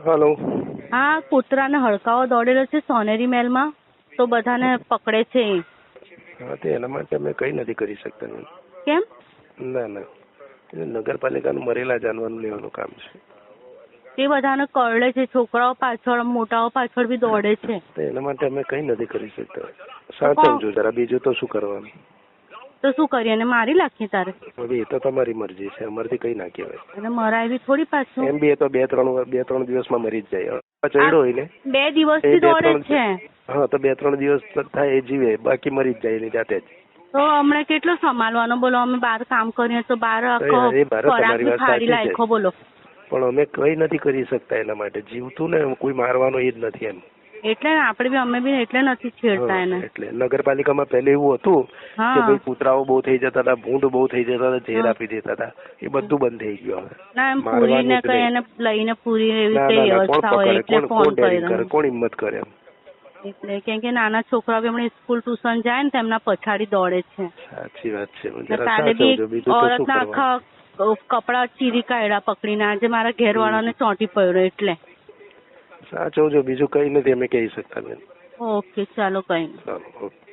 Hello. હા કૂતરાને હડકાવો દોડેલો છે સોનેરી મહેલમાં. તો બધાને પકડે છે. હા તે એના માટે અમે કઈ નથી કરી શકતા. કેમ? ના ના. એ નગરપાલિકાનું મરેલા જાનવરનું લેવાનું કામ છે. એ બધાને કરડે છે. છોકરાઓ પાછળ મોટાઓ પાછળ બી દોડે છે. તો એના માટે અમે કઈ નથી કરી શકતા. સાચવજો જરા. બીજું તો શું કરવાનું? તો શું કરીએ? એને મારી નાખીએ તારે? હવે એ તો તમારી મરજી છે. અમારથી કઈ ના કહેવાય. અને મરાવી થોડી પાછું. એમ બી એ તો બે ત્રણ બે ત્રણ દિવસમાં મરી જ જાય. ચડ્યો ને? બે દિવસથી દોડે છે. હા તો બે ત્રણ દિવસ થાય એ જીવે. બાકી મરી જ જાય એની જાતે જ. તો હમણાં કેટલો સંભાળવાનો? બોલો અમે બહાર કામ કરીએ તો બહાર ફાડી સાચી બોલો. પણ અમે કઈ નથી કરી શકતા એના માટે. જીવતું ને કોઈ મારવાનો એ જ નથી એમ. એટલે ને આપણે બી અમે બી એટલે નથી છેડતા એને. એટલે નગરપાલિકામાં પહેલે એવું હતું કે ભાઈ કૂતરાઓ બહુ થઈ જતા હતા ભૂંડ બહુ થઈ જતા હતા ઝેર આપી દેતા હતા. એ બધું બંધ થઈ ગયું હવે. ના એમ પૂરી ને કઈ એને લઈને પૂરી એવી કઈ ના ના વ્યવસ્થા હોય એટલે ફોન કરે? કર્યો કોણ હિંમત કરે એમ? એટલે કેમ કે નાના છોકરાઓ બી હમણાં સ્કૂલ ટ્યુશન જાય ને તેમના પછાડી દોડે છે. સાચી વાત છે ને કાલે બી સાચવજો બીજું તો શું ઓરતના કરવાનું? આખા કપડા ચીરી કાઢ્યા પકડીને. આજે મારા ઘેરવાળાને ચોંટી પડ્યો એટલે. સાચવજો બીજું કઈ નથી અમે કહી શકતા બેન. ઓકે ચાલો કઈ નહીં. ચાલો ઓકે.